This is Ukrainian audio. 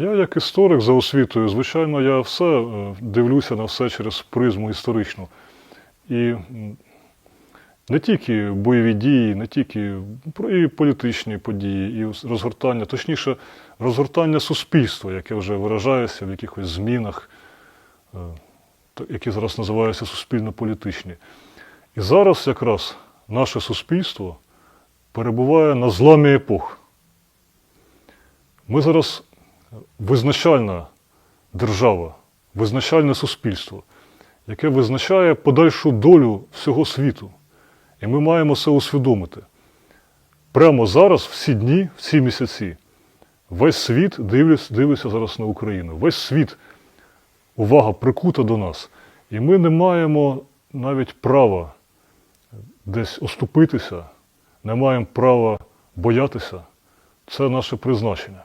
Я як історик за освітою, звичайно, я все е, дивлюся на все через призму історичну. І не тільки бойові дії, не тільки і політичні події, і розгортання, точніше, розгортання суспільства, яке вже виражається в якихось змінах, е, які зараз називаються суспільно-політичні. І зараз якраз наше суспільство перебуває на зламі епох. Ми зараз визначальна держава, визначальне суспільство, яке визначає подальшу долю всього світу. І ми маємо це усвідомити. Прямо зараз, в ці дні, в ці місяці, весь світ дивиться, дивиться зараз на Україну. Весь світ, увага прикута до нас. І ми не маємо навіть права десь оступитися, не маємо права боятися. Це наше призначення.